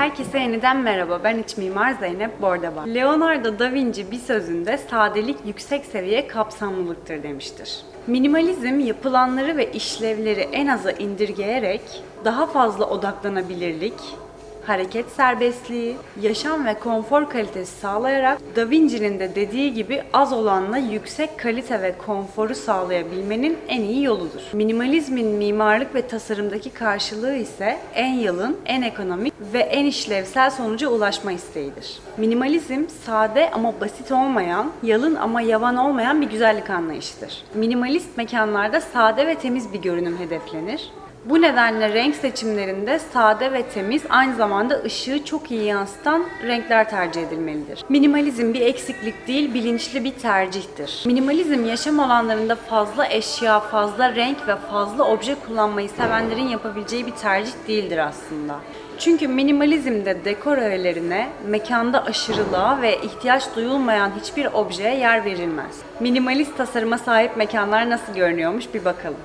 Herkese yeniden merhaba. Ben iç mimar Zeynep Bordaba. Leonardo da Vinci bir sözünde sadelik yüksek seviye kapsamlılıktır demiştir. Minimalizm yapılanları ve işlevleri en aza indirgeyerek daha fazla odaklanabilirlik, hareket serbestliği, yaşam ve konfor kalitesi sağlayarak Da Vinci'nin de dediği gibi az olanla yüksek kalite ve konforu sağlayabilmenin en iyi yoludur. Minimalizmin mimarlık ve tasarımdaki karşılığı ise en yalın, en ekonomik ve en işlevsel sonuca ulaşma isteğidir. Minimalizm sade ama basit olmayan, yalın ama yavan olmayan bir güzellik anlayışıdır. Minimalist mekanlarda sade ve temiz bir görünüm hedeflenir. Bu nedenle renk seçimlerinde sade ve temiz aynı zamanda ışığı çok iyi yansıtan renkler tercih edilmelidir. Minimalizm bir eksiklik değil, bilinçli bir tercihtir. Minimalizm yaşam alanlarında fazla eşya, fazla renk ve fazla obje kullanmayı sevenlerin yapabileceği bir tercih değildir aslında. Çünkü minimalizmde dekor öğelerine, mekanda aşırılığa ve ihtiyaç duyulmayan hiçbir objeye yer verilmez. Minimalist tasarıma sahip mekanlar nasıl görünüyormuş bir bakalım.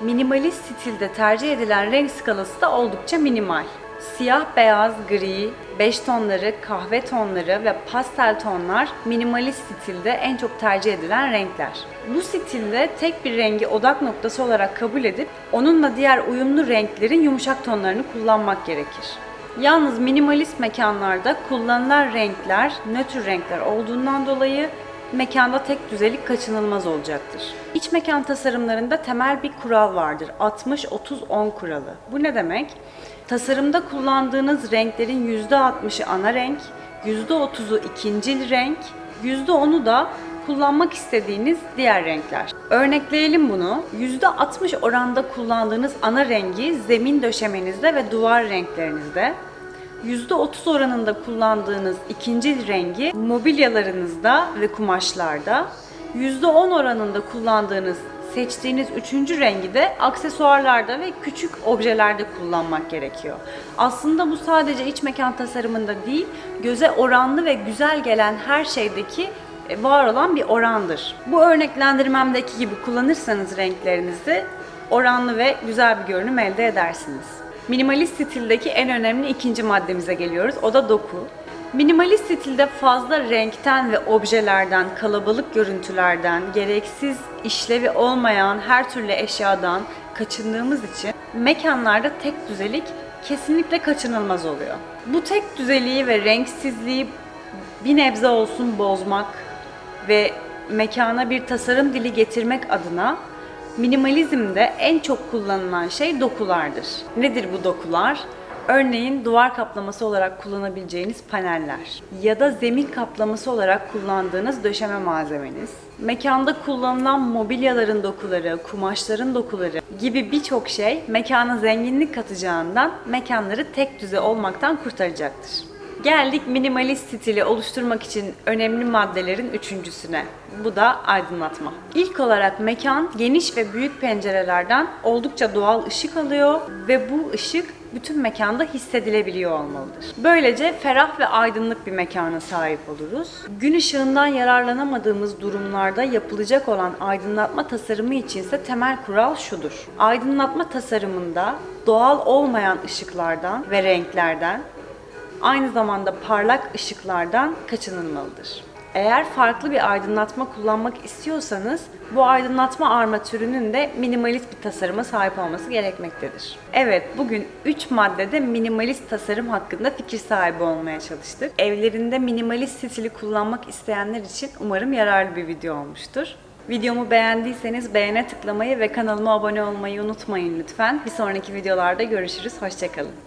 Minimalist stilde tercih edilen renk skalası da oldukça minimal. Siyah, beyaz, gri, beş tonları, kahve tonları ve pastel tonlar minimalist stilde en çok tercih edilen renkler. Bu stilde tek bir rengi odak noktası olarak kabul edip onunla diğer uyumlu renklerin yumuşak tonlarını kullanmak gerekir. Yalnız minimalist mekanlarda kullanılan renkler nötr renkler olduğundan dolayı mekanda tek düzelik kaçınılmaz olacaktır. İç mekan tasarımlarında temel bir kural vardır. 60-30-10 kuralı. Bu ne demek? Tasarımda kullandığınız renklerin %60'ı ana renk, %30'u ikincil renk, %10'u da kullanmak istediğiniz diğer renkler. Örnekleyelim bunu. %60 oranda kullandığınız ana rengi zemin döşemenizde ve duvar renklerinizde, %30 oranında kullandığınız ikinci rengi mobilyalarınızda ve kumaşlarda, %10 oranında kullandığınız seçtiğiniz üçüncü rengi de aksesuarlarda ve küçük objelerde kullanmak gerekiyor. Aslında bu sadece iç mekan tasarımında değil, göze oranlı ve güzel gelen her şeydeki e, var olan bir orandır. Bu örneklendirmemdeki gibi kullanırsanız renklerinizi oranlı ve güzel bir görünüm elde edersiniz. Minimalist stildeki en önemli ikinci maddemize geliyoruz. O da doku. Minimalist stilde fazla renkten ve objelerden, kalabalık görüntülerden, gereksiz işlevi olmayan her türlü eşyadan kaçındığımız için mekanlarda tek düzelik kesinlikle kaçınılmaz oluyor. Bu tek düzeliği ve renksizliği bir nebze olsun bozmak ve mekana bir tasarım dili getirmek adına minimalizmde en çok kullanılan şey dokulardır. Nedir bu dokular? Örneğin duvar kaplaması olarak kullanabileceğiniz paneller ya da zemin kaplaması olarak kullandığınız döşeme malzemeniz, mekanda kullanılan mobilyaların dokuları, kumaşların dokuları gibi birçok şey mekana zenginlik katacağından mekanları tek düze olmaktan kurtaracaktır. Geldik minimalist stili oluşturmak için önemli maddelerin üçüncüsüne. Bu da aydınlatma. İlk olarak mekan geniş ve büyük pencerelerden oldukça doğal ışık alıyor ve bu ışık bütün mekanda hissedilebiliyor olmalıdır. Böylece ferah ve aydınlık bir mekana sahip oluruz. Gün ışığından yararlanamadığımız durumlarda yapılacak olan aydınlatma tasarımı içinse temel kural şudur. Aydınlatma tasarımında doğal olmayan ışıklardan ve renklerden aynı zamanda parlak ışıklardan kaçınılmalıdır. Eğer farklı bir aydınlatma kullanmak istiyorsanız bu aydınlatma armatürünün de minimalist bir tasarıma sahip olması gerekmektedir. Evet, bugün 3 maddede minimalist tasarım hakkında fikir sahibi olmaya çalıştık. Evlerinde minimalist stili kullanmak isteyenler için umarım yararlı bir video olmuştur. Videomu beğendiyseniz beğene tıklamayı ve kanalıma abone olmayı unutmayın lütfen. Bir sonraki videolarda görüşürüz. Hoşçakalın.